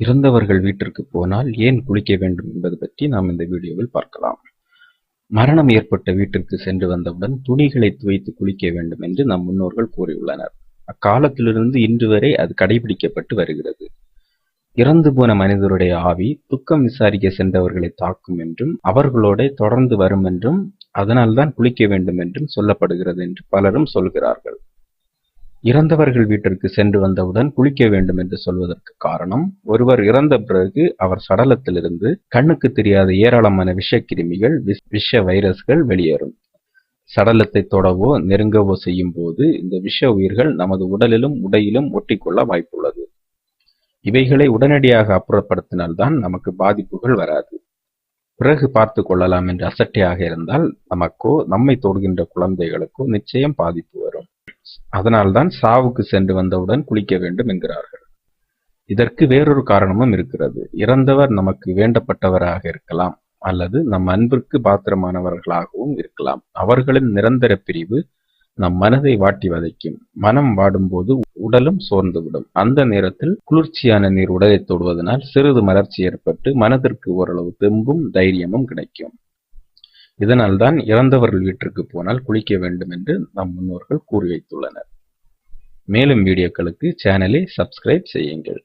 இறந்தவர்கள் வீட்டிற்கு போனால் ஏன் குளிக்க வேண்டும் என்பது பற்றி நாம் இந்த வீடியோவில் பார்க்கலாம். மரணம் ஏற்பட்ட வீட்டிற்கு சென்று வந்தவுடன் துணிகளை துவைத்து குளிக்க வேண்டும் என்று நம் முன்னோர்கள் கூறியுள்ளனர். அக்காலத்திலிருந்து இன்று வரை அது கடைபிடிக்கப்பட்டு வருகிறது. இறந்து போன மனிதருடைய ஆவி துக்கம் விசாரிக்க சென்றவர்களை தாக்கும் என்றும் அவர்களோட தொடர்ந்து வரும் என்றும் அதனால்தான் குளிக்க வேண்டும் என்றும் சொல்லப்படுகிறது என்று பலரும் சொல்கிறார்கள். இறந்தவர்கள் வீட்டிற்கு சென்று வந்தவுடன் குளிக்க வேண்டும் என்று சொல்வதற்கு காரணம் ஒருவர் இறந்த பிறகு அவர் சடலத்திலிருந்து கண்ணுக்கு தெரியாத ஏராளமான விஷக்கிருமிகள் விஷ- விஷ வைரஸ்கள் வெளியேறும். சடலத்தை தொடவோ நெருங்கவோ செய்யும் போது இந்த விஷ உயிர்கள் நமது உடலிலும் உடையிலும் ஒட்டிக்கொள்ள வாய்ப்புள்ளது. இவைகளை உடனடியாக அப்புறப்படுத்தினால்தான் நமக்கு பாதிப்புகள் வராது. பிறகு பார்த்து கொள்ளலாம் என்று அசட்டையாக இருந்தால் நமக்கோ நம்மை தொடுகின்ற குழந்தைகளுக்கோ நிச்சயம் பாதிப்பு வரும். அதனால்தான் சாவுக்கு சென்று வந்தவுடன் குளிக்க வேண்டும் என்கிறார்கள். இதற்கு வேறொரு காரணமும் இருக்கிறது. இறந்தவர் நமக்கு வேண்டப்பட்டவராக இருக்கலாம் அல்லது நம் அன்பிற்கு பாத்திரமானவர்களாகவும் இருக்கலாம். அவர்களின் நிரந்தர பிரிவு நம் மனதை வாட்டி வதைக்கும். மனம் வாடும்போது உடலும் சோர்ந்துவிடும். அந்த நேரத்தில் குளிர்ச்சியான நீர் உடலை தொடுவதனால் சிறிது மலர்ச்சி ஏற்பட்டு மனதிற்கு ஓரளவு தெம்பும் தைரியமும் கிடைக்கும். இதனால்தான் இறந்தவர்கள் வீட்டிற்கு போனால் குளிக்க வேண்டும் என்று நம் முன்னோர்கள் கூறி வைத்துள்ளனர். மேலும் வீடியோக்களுக்கு சேனலை சப்ஸ்கிரைப் செய்யுங்கள்.